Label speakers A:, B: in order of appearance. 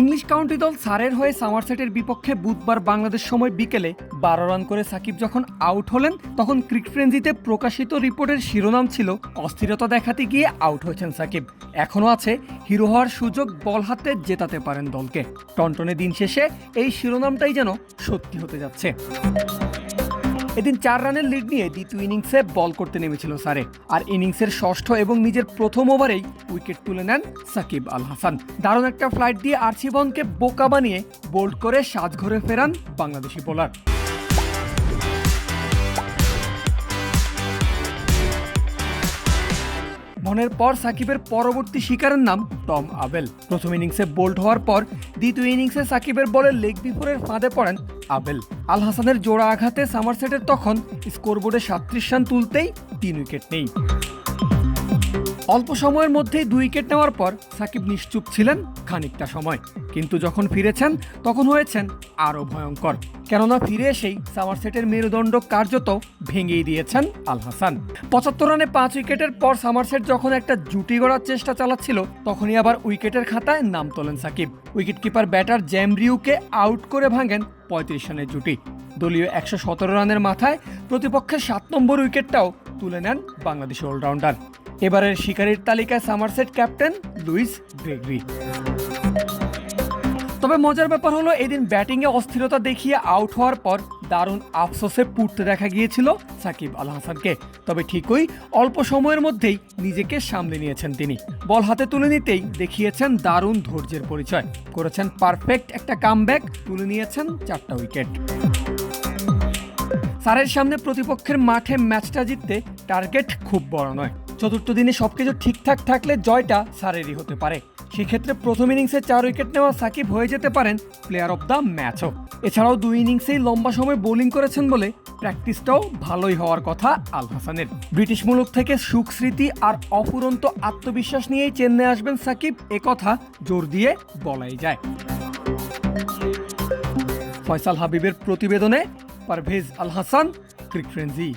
A: English county দল সারের হয়ে সামারসেটের বিপক্ষে বুধবার বাংলাদেশ সময় বিকেলে বারো রান করে সাকিব যখন আউট হলেন, তখন ক্রিক ফ্রেন্সিতে প্রকাশিত রিপোর্টের শিরোনাম ছিল অস্থিরতা দেখাতে গিয়ে আউট হয়েছেন সাকিব। এখনও আছে হিরো হওয়ার সুযোগ বল হাতে জেতাতে পারেন দলকে। টনটনে দিন শেষে এই শিরোনামটাই যেন সত্যি হতে যাচ্ছে। এদিন চার রানের লিড নিয়ে দ্বিতীয় ইনিংসে বল করতে নেমেছিল সারে। আর ইনিংসের ষষ্ঠ এবং নিজের প্রথম ওভারেই উইকেট তুলে নেন সাকিব আল হাসান। দারুণ একটা ফ্লাইট দিয়ে আর্চিবনকে বোকা বানিয়ে বোল্ড করে সাজঘরে ফেরান বাংলাদেশি বোলার মনের পর সাকিবের পরবর্তী শিকারের নাম টম আবেল। প্রথম ইনিংসে বোল্ড হওয়ার পর দ্বিতীয় ইনিংসে সাকিবের বলে লেগ বিফোরের ফাঁদে পড়েন আবেল। আল হাসানের জোড়া আঘাতে সামারসেটের তখন স্কোরবোর্ডে সাতত্রিশ রান তুলতেই তিন উইকেট নেই। অল্প সময়ের মধ্যেই দুই উইকেট নেওয়ার পর সাকিব নিশ্চুপ ছিলেন খানিকটা সময়। কিন্তু যখন ফিরেছেন, তখন হয়েছেন আরও ভয়ঙ্কর। কেননা ফিরে এসেই সামারসেটের মেরুদণ্ড কার্যত ভেঙেই দিয়েছেন আল হাসান। পঁচাত্তর রানে পাঁচ উইকেটের পর সামারসেট যখন একটা জুটি গড়ার চেষ্টা চালাচ্ছিল, তখনই আবার উইকেটের খাতায় নাম তোলেন সাকিব। উইকেটকিপার, ব্যাটার জ্যামরিউকে আউট করে ভাঙেন পঁয়ত্রিশ রানের জুটি। দলীয় একশো সতেরো রানের মাথায় প্রতিপক্ষের সাত নম্বর উইকেটটাও তুলে নেন বাংলাদেশি অলরাউন্ডার। এবারের শিকারীর তালিকায় সামারসেট ক্যাপ্টেন লুইস গ্রেগরি। তবে মজার ব্যাপার হলো, এদিন ব্যাটিংয়ে অস্থিরতা দেখিয়ে আউট হওয়ার পর দারুণ আফসোসে পুড়তে দেখা গিয়েছিল সাকিব আল হাসানকে। তবে ঠিকই অল্প সময়ের মধ্যেই নিজেকে সামলে নিয়েছেন তিনি। বল হাতে তুলে নিতেই দেখিয়েছেন দারুণ ধৈর্যের পরিচয়। করেছেন পারফেক্ট একটা কামব্যাক, তুলে নিয়েছেন চারটা উইকেট। সারের সামনে প্রতিপক্ষের মাঠে ম্যাচটা জিততে টার্গেট খুব বড় নয়। চতুর্থ দিনে সবকিছু ঠিকঠাক থাকলে জয়টা সারেরই হতে পারে। সেক্ষেত্রে প্রথম ইনিংসে চার উইকেট নেওয়া সাকিব হয়ে যেতে পারেন প্লেয়ার অব দ্য ম্যাচও। এছাড়াও দুই ইনিংসেই লম্বা সময় বোলিং করেছেন বলে প্র্যাকটিসটাও ভালোই হওয়ার কথা আল হাসানের। ব্রিটিশ মুলুক থেকে সুখ, স্মৃতি আর অফুরন্ত আত্মবিশ্বাস নিয়েই চেন্নাই আসবেন সাকিব একথা জোর দিয়ে বলাই যায়। ফয়সাল হাবিবের প্রতিবেদনে পারভেজ আল হাসান ক্রিক ফ্রেন্সি